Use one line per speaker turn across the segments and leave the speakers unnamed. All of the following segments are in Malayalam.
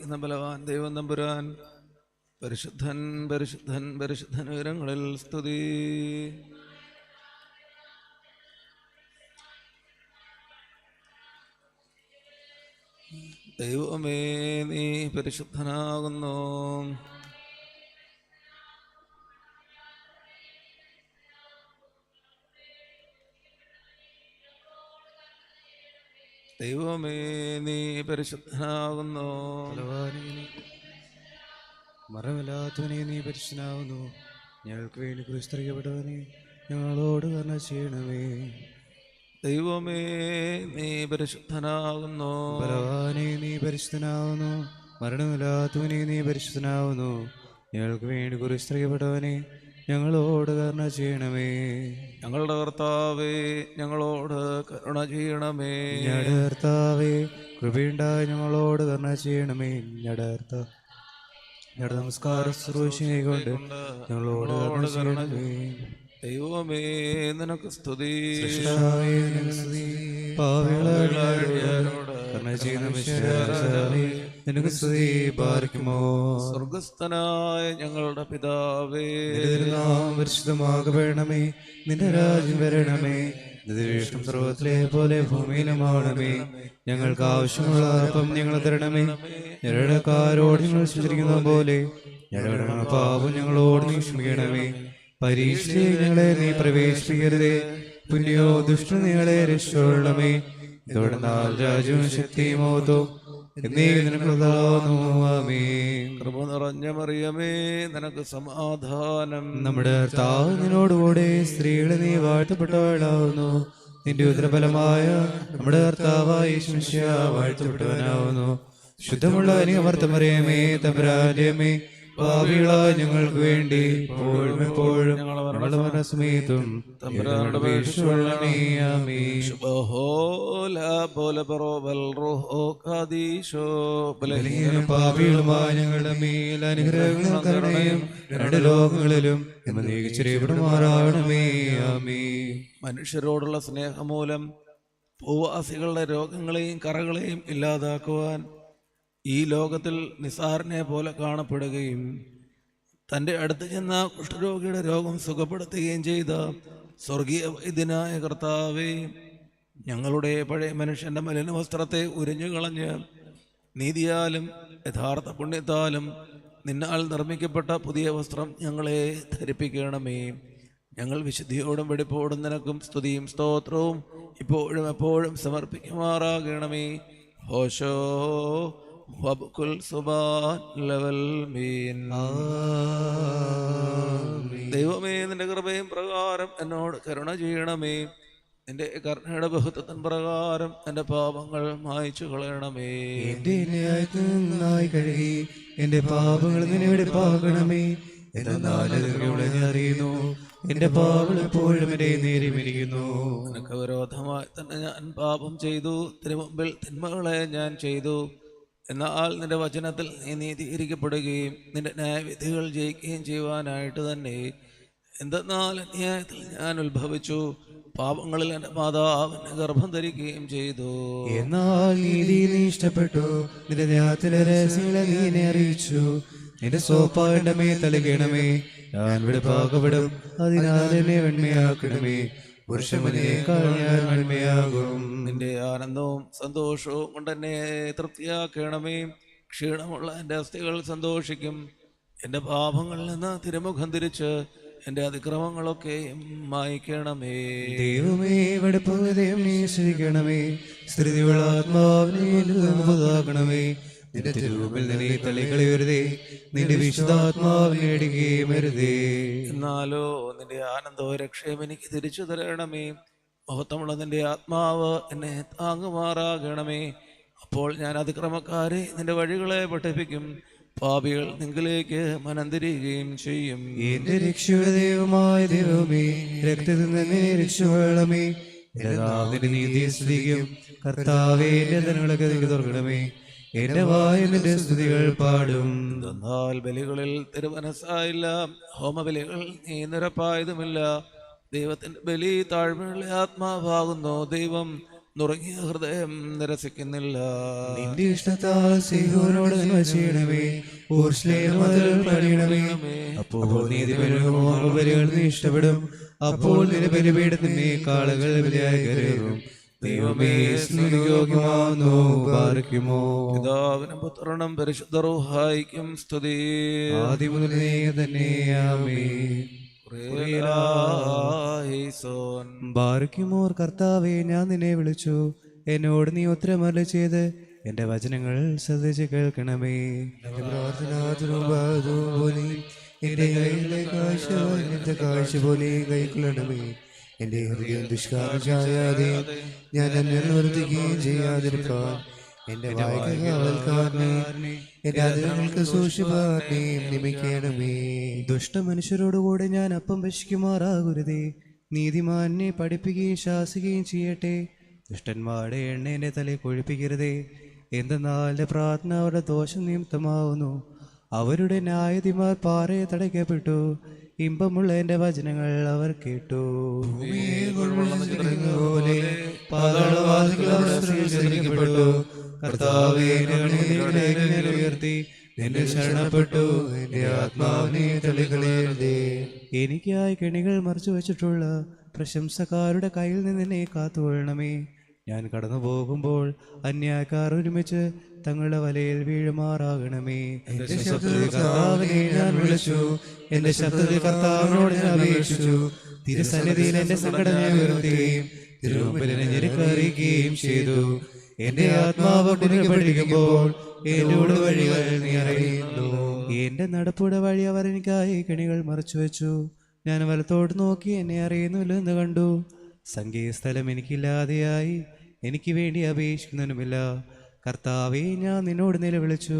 എന്ന ബലവാൻ ദൈവം നമ്പുരാൻ. പരിശുദ്ധൻ പരിശുദ്ധൻ പരിശുദ്ധൻ ഉയരങ്ങളിൽ സ്തുതി. ദൈവമേ നീ പരിശുദ്ധനാകുന്നു. ദൈവമേ നീ പരിശുദ്ധനാകുന്നു.
മറവില്ലാത്തവനെ നീ പരിശുദ്ധനാകുന്നു. ഞങ്ങൾക്ക് വേണ്ടി ക്രിസ്തറിയപ്പെട്ടവനെ ഞങ്ങളോട് കർണ ചെയ്യണമേ.
ദൈവമേ നീ പരിശുദ്ധനാകുന്നു.
ബലവാനെ നീ പരിശുദ്ധനാകുന്നു. മരണമില്ലാത്തവനെ നീ പരിശുദ്ധനാകുന്നു. ഞങ്ങൾക്ക് വേണ്ടി ക്രിസ്തറിയപ്പെട്ടവനെ ഞങ്ങളോട് കരുണ ചെയ്യണമേ.
ഞങ്ങളുടെ കർത്താവേ ഞങ്ങളോട് കരുണ ചെയ്യണമേ.
ഞങ്ങളുടെ കർത്താവേ കൃപയുണ്ടായി ഞങ്ങളോട് കരുണ ചെയ്യണമേ. ഞങ്ങളുടെ കർത്താവ് ഞങ്ങളുടെ നമസ്കാരം ശ്രോഷിനെ കൊണ്ട് ഞങ്ങളോട് കരുണ ചെയ്യണമേ.
ദൈവമേ നിനക്ക് സ്തുതി.
പാപികളായവരോട് കരുണ ചെയ്യണമേ. നിനക്ക് സ്തുതി പാലിക്കുമോ?
സ്വർഗസ്ഥനായ ഞങ്ങളുടെ പിതാവേ.
നാം പരിശുദ്ധമാകപ്പെടണമേ. നിന്റെ രാജ്യം വരണമേ. നിതീഷ്ടം സർവത്തിലെ പോലെ ഭൂമിയിലുമാണമേ ഞങ്ങൾക്ക് ആവശ്യമുള്ള അപ്പം ഞങ്ങൾ തരണമേ. ഞങ്ങളുടെ കാരോട് ഞങ്ങൾ സൂചിക്കുന്ന പോലെ ഞങ്ങളുടെ പാപം ഞങ്ങളോട് നീ ക്ഷമിക്കണമേ. പരീക്ഷയിൽ ഞങ്ങളെ നീ പ്രവേശിപ്പിക്കരുതേ. പുല്യോ ദുഷ്ട രക്ഷമേ ഇതോടെ നാല് രാജ്യവും ശക്തിയും ഓതോ
കൃപ നിറഞ്ഞ മറിയമേ നിനക്ക് സമാധാനം.
നമ്മുടെ കർത്താവ് നിന്നോടുകൂടെ സ്ത്രീകളെ നീ വാഴ്ത്തപ്പെട്ടവളാവുന്നു. നിന്റെ ഉദരഫലമായ നമ്മുടെ കർത്താവായ ശിഷ്യ വാഴ്ത്തപ്പെട്ടവനാവുന്നു. ശുദ്ധമുള്ള അനിയമർത്തമറിയമേ തമ്പരാലയമേ ഭാവികളായ ഞങ്ങൾക്ക് വേണ്ടി എപ്പോഴും എപ്പോഴും ഞങ്ങളുടെ ബലഹീനരും പാപികളുമായ ഞങ്ങളുടെ മേൽ അനുഗ്രഹങ്ങളും കരുണയും രണ്ട് ലോകങ്ങളിലും
മനുഷ്യരോടുള്ള സ്നേഹമൂലം ഭൂവാസികളുടെ രോഗങ്ങളെയും കറകളെയും ഇല്ലാതാക്കുവാൻ ഈ ലോകത്തിൽ നിസാറിനെ പോലെ കാണപ്പെടുകയും തന്റെ അടുത്ത് ചെന്ന കുഷ്ഠരോഗിയുടെ രോഗം സുഖപ്പെടുത്തുകയും ചെയ്ത സ്വർഗീയ വൈദ്യനായ കർത്താവേ ഞങ്ങളുടെ പഴയ മനുഷ്യന്റെ മലിന വസ്ത്രത്തെ ഉരിഞ്ഞു കളഞ്ഞ് നീതിയാലും യഥാർത്ഥ പുണ്യത്താലും നിന്നാൽ നിർമ്മിക്കപ്പെട്ട പുതിയ വസ്ത്രം ഞങ്ങളെ ധരിപ്പിക്കണമേ. ഞങ്ങൾ വിശുദ്ധിയോടും വെടിപ്പോടും നിനക്കും സ്തുതിയും സ്തോത്രവും ഇപ്പോഴും എപ്പോഴും സമർപ്പിക്കുമാറാകണമേ. ഹോശോ വബുക്കുൽ സുബാൻ ലെവൽ മീൻ. ദൈവമേ നിന്റെ കൃപയും പ്രകാരം എന്നോട് കരുണ ചെയ്യണമേ. നിന്റെ കർണയുടെ ബഹുത്വത്തിൻ പ്രകാരം എന്റെ പാപങ്ങൾ മായ്ച്ചു കളയണമേ.
എന്റെ നന്നായി കഴുകി എന്റെ പാപങ്ങൾ നിന്നെ പാകണമേ. എന്നാൽ അറിയുന്നു. എന്റെ പാപങ്ങൾ എപ്പോഴും എന്റെ നേരിമിരിക്കുന്നു
നിനക്ക് വിരോധമായി തന്നെ ഞാൻ പാപം ചെയ്തു. തിരുമുമ്പിൽ തിന്മകളെ ഞാൻ ചെയ്തു. എന്നാൽ നിന്റെ വചനത്തിൽ നീ നീതീകരിക്കപ്പെടുകയും നിന്റെ ന്യായവിധികൾ ജയിക്കുകയും ചെയ്യുവാനായിട്ട് തന്നെ എന്തെന്നാൽ അന്യായത്തിൽ ഞാൻ ഉത്ഭവിച്ചു. പാപങ്ങളിൽ എന്റെ മാതാവിനെ ഗർഭം ധരിക്കുകയും ചെയ്തു.
എന്നാൽ നീതി നീ ഇഷ്ടപ്പെട്ടു. നിന്റെ ദേഹത്തിലെ രഹസ്യങ്ങളെ നീ എന്നെ അറിയിച്ചു. നിന്റെ സോപ്പായുടെ മേ തലകണമേ ഞാൻ ഇവിടെ പാകപ്പെടും അതിനാൽ എന്നെ വെണ്മയാക്കണമേ. പുരുഷമതിനേക്കാൾ ഞാൻ
നിന്റെ ആനന്ദവും സന്തോഷവും കൊണ്ട് എന്നെ തൃപ്തിയാക്കണമേ. ക്ഷീണമുള്ള എന്റെ അസ്ഥികൾ സന്തോഷിക്കും. എന്റെ പാപങ്ങളിൽ നിന്ന് തിരുമുഖം തിരിച്ച് എന്റെ അതിക്രമങ്ങളൊക്കെയും മായ്ക്കണമേ.
ദൈവമേ വെടുപ്പ് ഹൃദയം നീ സ്വീകരണമേ സ്ഥിതിയുള്ള ആത്മാവിനെ പുതാക്കണമേ നിന്റെ തിരുവിൽ നിന്നെ തള്ളിക്കളയരുതേ നിന്റെ വിശുദ്ധാത്മാവിനെ ഇടുകയും അരുതേ
എന്നാലോ നിന്റെ ആനന്ദോ രക്ഷയും എനിക്ക് തിരിച്ചു തരണമേ. മഹത്വമുള്ള നിന്റെ ആത്മാവ് എന്നെ താങ്ങുമാറാകണമേ. അപ്പോൾ ഞാൻ അതിക്രമക്കാരെ നിന്റെ വഴികളെ പഠിപ്പിക്കും. പാപികൾ നിങ്ങളിലേക്ക് മനന്തിരിയുകയും ചെയ്യും.
എന്റെ രക്ഷയുടെ ദൈവമായ ദൈവമേ രക്തത്തിൽ നിന്നെ നിന്റെ നീതി സ്തുതിക്കും. കർത്താവേ എന്റെ ധനങ്ങളൊക്കെ തുറക്കണമേ. എന്റെ വായ നിന്റെ സ്തുതികൾ പാടും.
തന്നാൽ ബലികളിൽ തിരുമനസ്സായില്ല. ഹോമബലികൾ നീ നിരപ്പായതുമില്ല. ദൈവത്തിന്റെ ബലി താഴ്മയുള്ള ആത്മാവാകുന്നു. ദൈവം നുറങ്ങിയ ഹൃദയം നിരസിക്കുന്നില്ല.
നിന്റെ ഇഷ്ടത്താൽ സിഹോനോട് നന്മ ചെയ്യണമേ പണിയണമേ. അപ്പോൾ നീതി ബലികൾ നീ ഇഷ്ടപ്പെടും. അപ്പോൾ നിന്റെ ബലിപീഠത്തിന്മേ കാളുകൾ ബലിയായി കരുതും ദൈവമേ സ്നേഹയോഗ്യമാവുന്നു പാർക്കുമോ
പിതാവിനും പുത്രനും പരിശുദ്ധ റൂഹായിക്കും സ്തുതി.
ആദ്യം മുതൽ തന്നെ ആമേ
സോൻ.
ബാർക്കുമോർ കർത്താവെ ഞാൻ നിന്നെ വിളിച്ചു. എന്നോട് നീ ഉത്തരമല്ല ചെയ്ത് എന്റെ വചനങ്ങൾ ശ്രദ്ധിച്ച് കേൾക്കണമേ. കാഴ്ച എന്റെ കാഴ്ച പോലെ കൈക്കൊള്ളണമേ. എന്റെ ഹൃദയം ദുഷ്കാരം ചായാതെ ഞാൻ എന്നെ വർദ്ധിക്കുകയും ചെയ്യാതിരിക്കാൻ എന്റെ വായിക്കാവൽക്കാരനെ എന്റെ അതിരങ്ങൾക്ക് സൂക്ഷിപ്പാനെയും നിമിക്കണമേ ദുഷ്ടമനുഷ്യരോടുകൂടെ ഞാൻ അപ്പം ഭക്ഷിക്കുമാറാകരുതേ. നീതിമാനെ പഠിപ്പിക്കുകയും ശാസിക്കുകയും ചെയ്യട്ടെ. ദുഷ്ടന്മാരുടെ എണ്ണ എന്റെ തലയിൽ കൊഴിപ്പിക്കരുതേ. എന്തെന്നാൽ എന്റെ പ്രാർത്ഥന അവരുടെ ദോഷം നിമിത്തമാവുന്നു. അവരുടെ ന്യായതിമാർ പാറയെ തടയ്ക്കപ്പെട്ടു. ഇമ്പമുള്ള എന്റെ വചനങ്ങൾ അവർ കേട്ടു. പോലെ ഉയർത്തി. നിന്നെ ശരണപ്പെട്ടു. എന്റെ ആത്മാവിനെ എനിക്കായി കെണികൾ മറിച്ചു വെച്ചിട്ടുള്ള പ്രശംസക്കാരുടെ കയ്യിൽ നിന്ന് എന്നെ കാത്തുകൊള്ളണമേ. ഞാൻ കടന്നു പോകുമ്പോൾ അന്യായക്കാർ ഒരുമിച്ച് തങ്ങളുടെ വലയിൽ വീഴുമാറാകണമേ. എന്റെ ശബ്ദത്തിൽ കർത്താവിനെ ഞാൻ വിളിച്ചു. എന്റെ ശബ്ദത്തിൽ കർത്താവിനോട് ഞാൻ അപേക്ഷിച്ചു. തിരുസന്നിധിയിൽ എന്റെ സങ്കടം ഞാൻ ഉയർത്തുകയും ഞെരുക്കറിയിക്കുകയും ചെയ്തു. എന്റെ ആത്മാവ് പഠിക്കുമ്പോൾ എന്നോട് വഴികൾ നീ അറിയുന്നു. എന്റെ നടപ്പുടെ വഴി അവർ എനിക്കായി കെണികൾ മറച്ചു വെച്ചു ഞാൻ വലത്തോട്ട് നോക്കി എന്നെ അറിയുന്നില്ലെന്ന് കണ്ടു. സംഗീത സ്ഥലം എനിക്കില്ലാതെയായി. എനിക്ക് വേണ്ടി അപേക്ഷിക്കുന്നതിനുമില്ല കർത്താവെ ഞാൻ നിന്നോട് നിലവിളിച്ചു.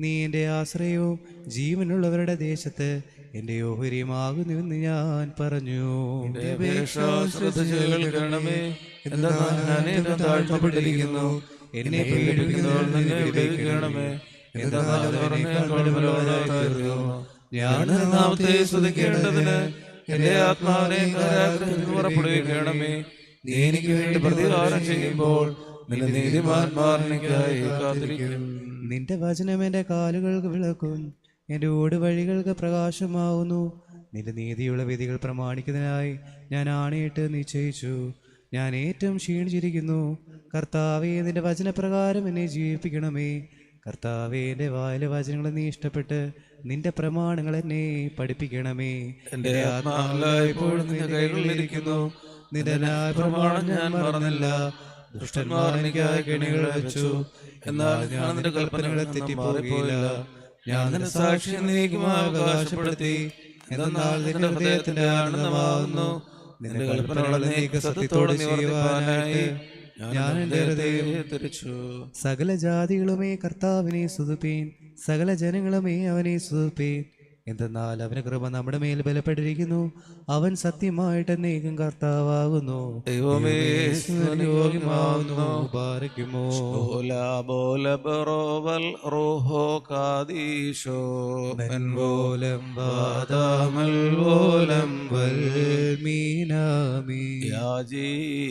നീ എന്റെ ആശ്രയവും ജീവനുള്ളവരുടെ ദേശത്ത് എന്റെ ഓഹരിയുമാകുന്നുവെന്ന് ഞാൻ പറഞ്ഞു.
താഴ്ത്തപ്പെട്ടിരിക്കുന്നു എന്നെ പീഡിപ്പിക്കുന്നവർ നിന്നെ ഞാൻ നാമത്തെ എന്റെ ആത്മാവിനെ പുറപ്പെടുവിക്കണമേ നീ എനിക്ക് വേണ്ടി പ്രതികാരം ചെയ്യുമ്പോൾ നിന്റെ നീതിമാന്മാർ എനിക്കായി കാത്തിരിക്കും.
നിന്റെ വചനം എന്റെ കാലുകൾക്ക് വിളക്കും. എന്റെ ഓടുവഴികൾക്ക് പ്രകാശമാവുന്നു. നിന്റെ നീതിയുള്ള വിധികൾ പ്രമാണിക്കുന്നതിനായി ഞാൻ ആണയിട്ട് നിശ്ചയിച്ചു. ഞാൻ ഏറ്റവും ക്ഷീണിച്ചിരിക്കുന്നു. കർത്താവെ നിന്റെ വചനപ്രകാരം എന്നെ ജീവിപ്പിക്കണമേ. കർത്താവെ എന്റെ വായിലെ വചനങ്ങളെ നീ ഇഷ്ടപ്പെട്ട് നിന്റെ പ്രമാണങ്ങൾ എന്നെ പഠിപ്പിക്കണമേ.
എന്റെ ആത്മാവിലായപ്പോഴും നിന്റെ കൈകളിലിരിക്കുന്നു പ്രമാണം ഞാൻ പറഞ്ഞില്ല ദുഷ്ടന്മാർ എനിക്കായി കെണികൾ വെച്ചു. എന്നാൽ ഞാൻ നിന്റെ കൽപ്പനകളെ തെറ്റിപ്പോയില്ല ഞാൻ നിന്റെ സാക്ഷി നീക്കുമായി അവകാശപ്പെടുത്തി. എന്നാൽ നിന്റെ ഹൃദയത്തിന്റെ ആനന്ദമാകുന്നു. നിന്റെ കൽപ്പനകളെ നീക്ക സത്യത്തോടെ തിരിച്ചു
സകല ജാതികളുമേ കർത്താവിനെ സുതുപ്പീൻ സകല ജനങ്ങളുമേ അവനെ സ്തുതിപ്പീൻ. എന്തെന്നാൽ അവന് കൃപ നമ്മുടെ മേൽ ബലപ്പെട്ടിരിക്കുന്നു. അവൻ സത്യമായിട്ട് എന്നേക്കും കർത്താവാകുന്നു. പോലം മീനാമീ
യാചിക്കുന്നു.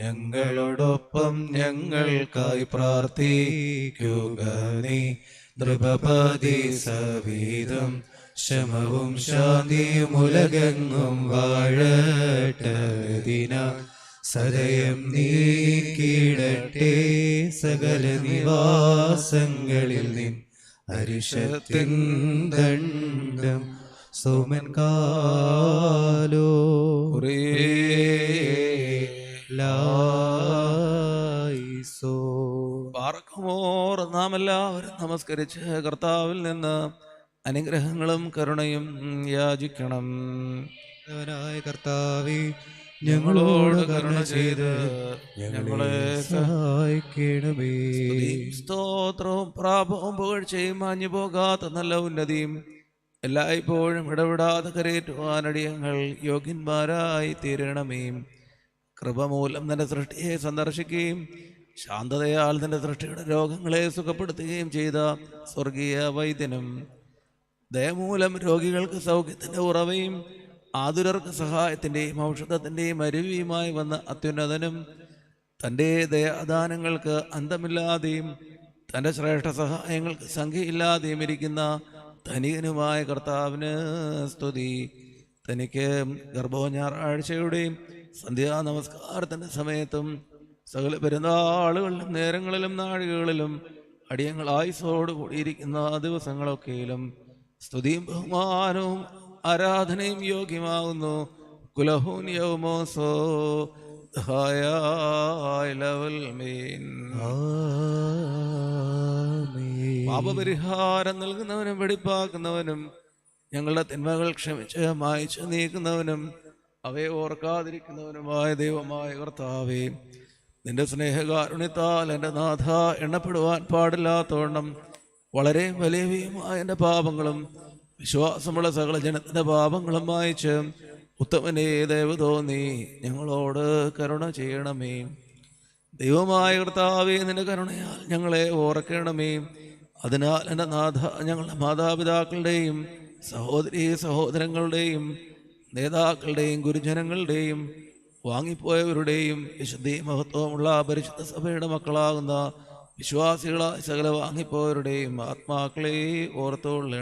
ഞങ്ങളോടൊപ്പം ഞങ്ങൾക്കായി പ്രാർത്ഥിക്കുക നീ. നൃപപതി സവീതം ശമവും ശാന്തിയും ഉലകങ്ങും വാഴട്ടതിന സദയം നീക്കിടട്ടെ സകല നിവാസങ്ങളിൽ നിൻ അരിഷത്തിൻ ദണ്ഡം സോമൻ കാലോ നാം എല്ലാവരും നമസ്കരിച്ച് കർത്താവിൽ നിന്ന് അനുഗ്രഹങ്ങളും കരുണയും യാചിക്കണം. ായ
കർത്താവേ ഞങ്ങളോട് കരുണ ചെയ്ത് ഞങ്ങളെ സഹായിക്കണമേ.
സ്തോത്രവും പ്രാപവും പുകഴ്ചയും മാഞ്ഞു പോകാത്ത നല്ല ഉന്നതിയും എല്ലായ്പ്പോഴും ഇടപെടാതെ കരയേറ്റുവാനടിയങ്ങൾ യോഗ്യന്മാരായി തീരണമേ കൃപമൂലം നിന്റെ സൃഷ്ടിയെ സന്ദർശിക്കുകയും ശാന്തതയാൽ നിന്റെ സൃഷ്ടിയുടെ രോഗങ്ങളെ സുഖപ്പെടുത്തുകയും ചെയ്ത സ്വർഗീയ വൈദ്യനും ദയമൂലം രോഗികൾക്ക് സൗഖ്യത്തിന്റെ ഉറവയും ആതുരർക്ക് സഹായത്തിന്റെയും ഔഷധത്തിന്റെയും അരുവിയുമായി വന്ന അത്യുന്നതനും തന്റെ ദയാദാനങ്ങൾക്ക് അന്തമില്ലാതെയും തന്റെ ശ്രേഷ്ഠ സഹായങ്ങൾക്ക് സംഖ്യയില്ലാതെയും ഇരിക്കുന്ന ധനികനുമായ കർത്താവിന് സ്തുതി. തനിക്ക് ഗർഭോ ഞായറാഴ്ചയുടെയും സന്ധ്യാ നമസ്കാരത്തിന്റെ സമയത്തും സകല പെരുന്നാളുകളിലും നേരങ്ങളിലും നാഴികകളിലും അടിയങ്ങൾ ആയുസോട് കൂടിയിരിക്കുന്ന ദിവസങ്ങളൊക്കെയിലും സ്തുതിയും ബഹുമാനവും ആരാധനയും യോഗ്യമാകുന്നു. കുലഹൂൻ യൗമോസോ പാപപരിഹാരം നൽകുന്നവനും വെടിപ്പാക്കുന്നവനും ഞങ്ങളുടെ തിന്മകൾ ക്ഷമിച്ച് മായ്ച്ചു നീക്കുന്നവനും അവയെ ഓർക്കാതിരിക്കുന്നവനുമായ ദൈവമായ കർത്താവേ നിന്റെ സ്നേഹകാരുണ്യത്താൽ എന്റെ നാഥ എണ്ണപ്പെടുവാൻ പാടില്ലാത്തോണം വളരെ വലിയവയുമായ എന്റെ പാപങ്ങളും വിശ്വാസമുള്ള സകല ജനത്തിന്റെ പാപങ്ങളും വായിച്ച് ഉത്തമനെ ദൈവ തോന്നി ഞങ്ങളോട് കരുണ ചെയ്യണമേ. ദൈവമായ കർത്താവേ നിന്റെ കരുണയാൽ ഞങ്ങളെ ഓർക്കണമേ. അതിനാൽ എന്റെ നാഥ ഞങ്ങളുടെ മാതാപിതാക്കളുടെയും സഹോദരി സഹോദരങ്ങളുടെയും നേതാക്കളുടെയും ഗുരുജനങ്ങളുടെയും വാങ്ങിപ്പോയവരുടെയും വിശുദ്ധി മഹത്വമുള്ള പരിശുദ്ധ സഭയുടെ മക്കളാകുന്ന വിശ്വാസികളായ സകല വാങ്ങിപ്പോയവരുടെയും ആത്മാക്കളെ ഓർത്തുകൊള്ളണം